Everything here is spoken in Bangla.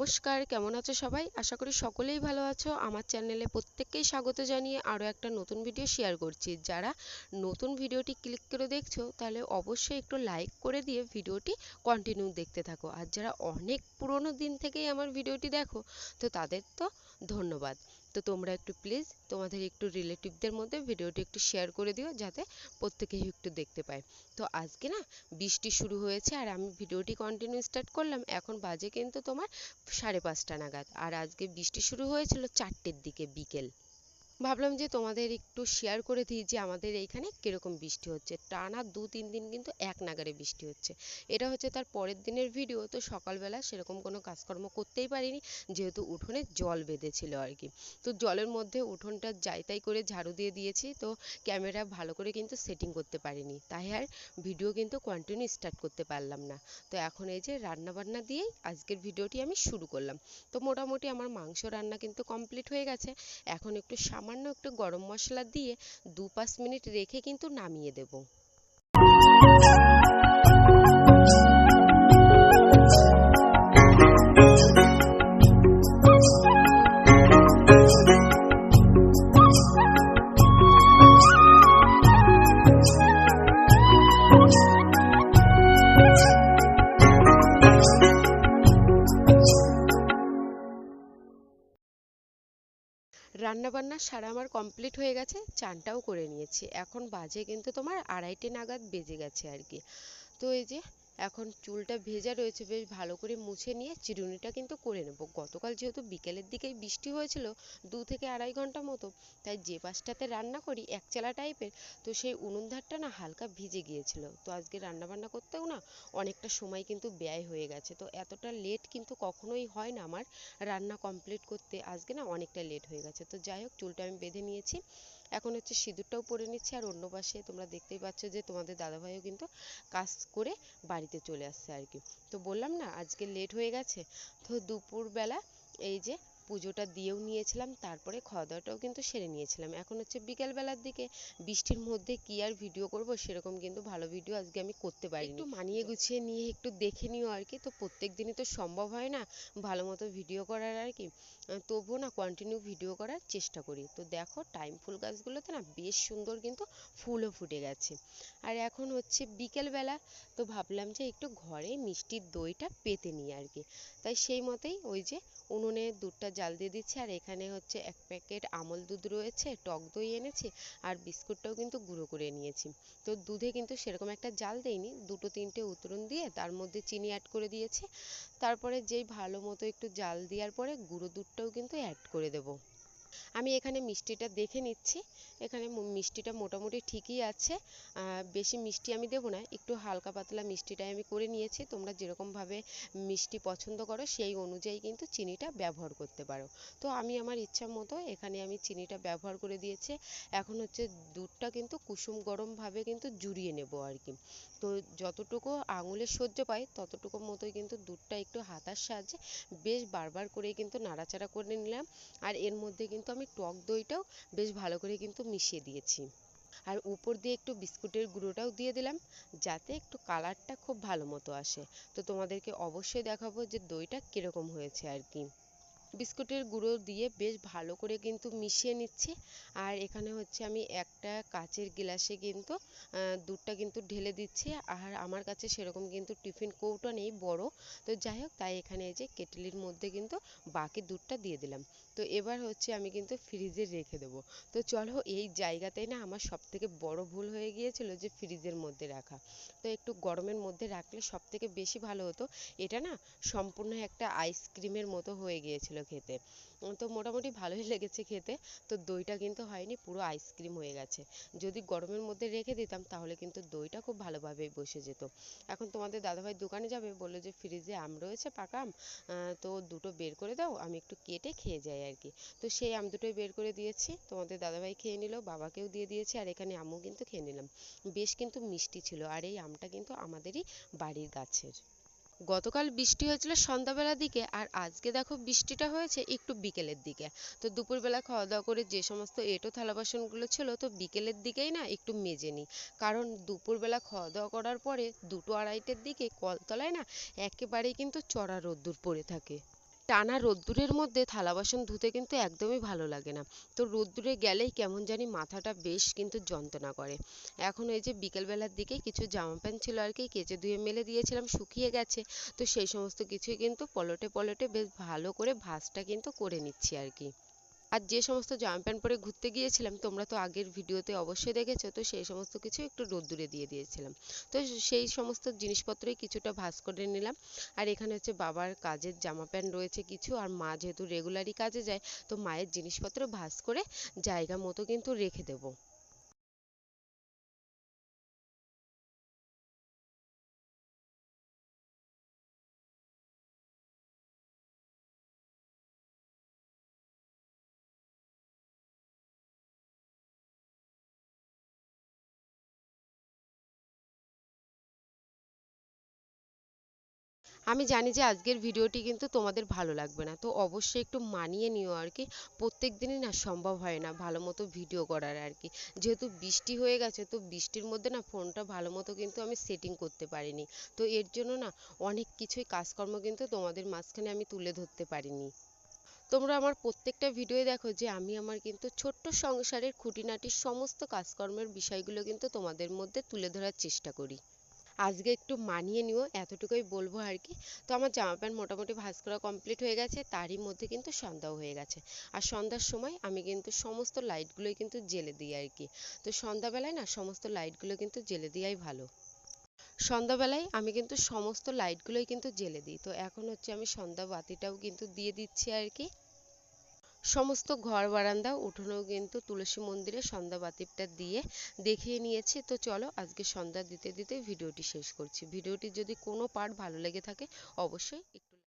নমস্কার, কেমন আছো সবাই? আশা করি সকলেই ভালো আছো। আমার চ্যানেলে প্রত্যেককেই স্বাগত জানিয়ে আরও একটা নতুন ভিডিও শেয়ার করছি। যারা নতুন ভিডিওটি ক্লিক করে দেখছ, তাহলে অবশ্যই একটু লাইক করে দিয়ে ভিডিওটি কন্টিনিউ দেখতে থাকো। আর যারা অনেক পুরনো দিন থেকেই আমার ভিডিওটি দেখো, তো তাদের তো ধন্যবাদ। তো তোমরা একটু প্লিজ তোমাদের একটু রিলেটিভদের মধ্যে ভিডিওটি একটু শেয়ার করে দিও যাতে প্রত্যেকেই একটু দেখতে পায়। তো আজকে না বৃষ্টি শুরু হয়েছে আর আমি ভিডিওটি কন্টিনিউ স্টার্ট করলাম, এখন বাজে কিন্তু তোমার সাড়ে পাঁচটা নাগাদ। আর আজকে বৃষ্টি শুরু হয়েছিল চারটের দিকে বিকেল। ভাবলাম যে তোমাদের একটু শেয়ার করে দিই যে আমাদের এইখানে কীরকম বৃষ্টি হচ্ছে। টানা দু, তিন দিন কিন্তু এক নাগাড়ে বৃষ্টি হচ্ছে। এটা হচ্ছে তার পরের দিনের ভিডিও তো সকালবেলা সেরকম কোনো কাজকর্ম করতেই পারিনি। যেহেতু উঠোনে জল বেঁধেছিল আর কি। তো জলের মধ্যে উঠোনটা যাই তাই করে ঝাড়ু দিয়ে দিয়েছি, তো ক্যামেরা ভালো করে কিন্তু সেটিং করতে পারিনি। তাই আর ভিডিও কিন্তু কন্টিনিউ স্টার্ট করতে পারলাম না। তো এখন এই যে রান্না বান্না দিয়েই আজকের ভিডিওটি আমি শুরু করলাম। তো মোটামুটি আমার মাংস রান্না কিন্তু কমপ্লিট হয়ে গেছে। এখন একটু সামান্য একটু গরম মশলা দিয়ে দু পাঁচ মিনিট রেখে কিন্তু নামিয়ে দেব। রান্নাবান্না সারা আমার কমপ্লিট হয়ে গেছে, চানটাও করে নিয়েছি। এখন বাজে কিন্তু তোমার আড়াইটে নাগাদ বেজে গেছে আর কি। তো এই যে এখন চুলটা ভেজা রয়েছে, বেশ ভালো করে মুছে নিয়ে চিরুনিটা কিন্তু করে নেব। গতকাল যেহেতু বিকেলের দিকেই বৃষ্টি হয়েছিল, দু থেকে আড়াই ঘণ্টা মতো, তাই যে পাশটাতে রান্না করি এক একচালা টাইপের, তো সেই উনুন ধারটা না হালকা ভিজে গিয়েছিল। তো আজকে রান্না বান্না করতেও না অনেকটা সময় কিন্তু ব্যয় হয়ে গেছে। তো এতটা লেট কিন্তু কখনোই হয় না আমার রান্না কমপ্লিট করতে, আজকে না অনেকটা লেট হয়ে গেছে। তো যাই হোক, চুলটা আমি বেঁধে নিয়েছি। এখন হচ্ছে সিঁদুরটাও পরে নিচ্ছি, আর অন্য পাশে তোমরা দেখতেই পাচ্ছ যে তোমাদের দাদাভাইও কিন্তু কাজ করে বাড়িতে চলে আসছে আর কি তো বললাম না, আজকে লেট হয়ে গেছে। তো দুপুরবেলা এই যে পুজোটা দিয়েও নিয়েছিলাম, তারপরে খাওয়া দাওয়াটাও কিন্তু সেরে নিয়েছিলাম। এখন হচ্ছে বিকেল বেলার দিকে বৃষ্টির মধ্যে কি আর ভিডিও করব সেরকম কিন্তু ভালো ভিডিও আজকে আমি করতে পারিনি। একটু মানিয়ে গুছিয়ে নিয়ে একটু দেখে নিও আর কি, তো প্রত্যেক দিনই তো সম্ভব হয় না ভালো মতো ভিডিও করার আর কি। তবুও না কন্টিনিউ ভিডিও করার চেষ্টা করি। তো দেখো টাইম ফুল গাছগুলোতে না বেশ সুন্দর কিন্তু ফুলও ফুটে গেছে। আর এখন হচ্ছে বিকেলবেলা, তো ভাবলাম যে একটু ঘরে মিষ্টির দইটা পেতে নিই আর কি। তাই সেই মতেই ওই যে উনুনে দুধটা জাল দিয়ে দিচ্ছি, আর এখানে হচ্ছে এক প্যাকেট আমল দুধ রয়েছে, টক দই এনেছি, আর বিস্কুটটাও কিন্তু গুঁড়ো করে নিয়েছি। তো দুধে কিন্তু সেরকম একটা জাল দেইনি, দুটো তিনটে উতরণ দিয়ে তার মধ্যে চিনি অ্যাড করে দিয়েছি। তারপরে যেই ভালো মতো একটু জাল দেওয়ার পরে গুঁড়ো দুধটাও কিন্তু অ্যাড করে দেবো। আমি এখানে মিষ্টিটা দেখে নিচ্ছি। এখানে মিষ্টিটা মোটামুটি ঠিকই আছে। বেশি মিষ্টি আমি দেবো না, একটু হালকা পাতলা মিষ্টিটাই আমি করে নিয়েছি। তোমরা যেরকমভাবে মিষ্টি পছন্দ করো, সেই অনুযায়ী কিন্তু চিনিটা ব্যবহার করতে পারো। তো আমি আমার ইচ্ছা মতো এখানে আমি চিনিটা ব্যবহার করে দিয়েছি। এখন হচ্ছে দুধটা কিন্তু কুসুম গরমভাবে কিন্তু জুড়িয়ে নেব আর কি। তো যতটুকু আঙুলে সহ্য পায় ততটুকু মতোই কিন্তু দুধটা একটু হাতার সাহায্যে বেশ বারবার করে কিন্তু নাড়াচাড়া করে নিলাম। আর এর মধ্যে কিন্তু আমি টক দইটাও বেশ ভালো করে কিন্তু মিশিয়ে দিয়েছি। আর উপর দিয়ে একটু বিস্কুটের গুঁড়োটাও দিয়ে দিলাম, যাতে একটু কালারটা খুব ভালো মতো আসে। তো তোমাদেরকে অবশ্যই দেখাবো যে দইটা কীরকম হয়েছে আর কি। বিস্কুটের গুঁড়ো দিয়ে বেশ ভালো করে কিন্তু মিশিয়ে নিচ্ছি। আর এখানে হচ্ছে আমি একটা কাচের গ্লাসে কিন্তু দুধটা কিন্তু ঢেলে দিচ্ছি। আর আমার কাছে সেরকম কিন্তু টিফিন কৌটো নেই, বড়। তো যাই হোক, তাই এখানে এই যে কেটলির মধ্যে কিন্তু বাকি দুধটা দিয়ে দিলাম। তো এবার হচ্ছে আমি কিন্তু ফ্রিজে রেখে দেবো। তো চলো, এই জায়গাতেই না আমার সব থেকে বড় ভুল হয়ে গিয়েছিল যে ফ্রিজের মধ্যে রাখা। তো একটু গরমের মধ্যে রাখলে সব থেকে বেশি ভালো হতো। এটা না সম্পূর্ণ একটা আইসক্রিমের মতো হয়ে গিয়েছিল। খেতে। তো মোটামুটি ভালোই লেগেছে খেতে। তো দইটা কিন্তু হয়নি, পুরো আইসক্রিম হয়ে গেছে। যদি গরমের মধ্যে রেখে দিতাম, তাহলে কিন্তু দইটা খুব ভালোভাবে বসে যেত। এখন তোমাদের দাদাভাই দোকানে যাবে, বলল যে ফ্রিজে আম রয়েছে, পাকা আম। তো দুটো বের করে দাও, আমি একটু কেটে খেয়ে যাই আর কি। তো সেই আম দুটোই বের করে দিয়েছি, তোমাদের দাদাভাই খেয়ে নিল, বাবাকেও দিয়ে দিয়েছি, আর এখানে আমিও কিন্তু খেয়ে নিলাম। বেশ কিন্তু মিষ্টি ছিল, আর এই আমটা কিন্তু আমাদেরই বাড়ির গাছের। গতকাল বৃষ্টি হয়েছিল সন্ধ্যাবেলার দিকে আর আজকে দেখো বৃষ্টিটা হয়েছে একটু বিকেলের দিকে। তো দুপুরবেলা খাওয়া দাওয়া করে যে সমস্ত এঁটো থালা বাসনগুলো ছিল তো বিকেলের দিকেই না একটু মেজে নিই কারণ দুপুরবেলা খাওয়া দাওয়া করার পরে দুটো আড়াইটের দিকে কলতলায় না একেবারেই কিন্তু চড়া রোদ্দুর পড়ে থাকে। টানা রোদ্দুরের মধ্যে থালা বাসন ধুতে কিন্তু একদমই ভালো লাগে না। তো রোদ্দুরে গেলেই কেমন জানি মাথাটা বেশ কিন্তু যন্ত্রণা করে। এখন এই যে বিকেলবেলার দিকে কিছু জামা প্যান্ট ছিল আর কি, কেচে ধুয়ে মেলে দিয়েছিলাম, শুকিয়ে গেছে। তো সেই সমস্ত কিছুই কিন্তু পলটে পলটে বেশ ভালো করে ভাঁজটা কিন্তু করে নিচ্ছি আর কি। আর যে সমস্ত জামা প্যান্ট পরে ঘুরতে গিয়েছিলাম, তোমরা তো আগের ভিডিওতে অবশ্যই দেখেছ, তো সেই সমস্ত কিছু একটু রোদ্দুরে দিয়ে দিয়েছিলাম। তো সেই সমস্ত জিনিসপত্রই কিছুটা ভাঁজ করে নিলাম। আর এখানে হচ্ছে বাবার কাজের জামা প্যান্ট রয়েছে কিছু, আর মা যেহেতু রেগুলারই কাজে যায়, তো মায়ের জিনিসপত্র ভাঁজ করে জায়গা মতো কিন্তু রেখে দেবো। আমি জানি যে আজকের ভিডিওটি কিন্তু তোমাদের ভালো লাগবে না। তো অবশ্যই একটু মানিয়ে নিও আর কি। প্রত্যেক দিনই না সম্ভব হয় না ভালো মতো ভিডিও করার আর কি। যেহেতু বৃষ্টি হয়ে গেছে, তো বৃষ্টির মধ্যে না ফোনটা ভালো মতো কিন্তু আমি সেটিং করতে পারিনি। তো এর জন্য না অনেক কিছুই কাজকর্ম কিন্তু তোমাদের মাঝখানে আমি তুলে ধরতে পারিনি। তোমরা আমার প্রত্যেকটা ভিডিও দেখো যে আমি আমার কিন্তু ছোট্ট সংসারের খুঁটিনাটি সমস্ত কাজকর্মের বিষয়গুলো কিন্তু তোমাদের মধ্যে তুলে ধরার চেষ্টা করি। আজকে একটু মানিয়ে নিও, এতটুকুই বলব আর কি তো আমার জামা প্যান্ট মোটামুটি ভাঁজ করা কমপ্লিট হয়ে গেছে, তারই মধ্যে কিন্তু সন্ধ্যাও হয়ে গেছে। আর সন্ধ্যার সময় আমি কিন্তু সমস্ত লাইটগুলোই কিন্তু জ্বেলে দিই আর কি তো সন্ধ্যাবেলায় না সমস্ত লাইটগুলো কিন্তু জ্বেলে দেওয়াই ভালো। সন্ধ্যাবেলায় আমি কিন্তু সমস্ত লাইটগুলোই কিন্তু জ্বেলে দিই। তো এখন হচ্ছে আমি সন্ধ্যা বাতিটাও কিন্তু দিয়ে দিচ্ছি আর কি সমস্ত ঘর বারান্দা, উঠোনেও কিন্তু তুলসী মন্দিরে সন্ধ্যা বাতিটা দিয়ে দেখিয়ে নিয়েছি। তো চলো আজকে সন্ধ্যা দিতে দিতে ভিডিওটি শেষ করছি। ভিডিওটি যদি কোনো পার্ট ভালো লেগে থাকে, অবশ্যই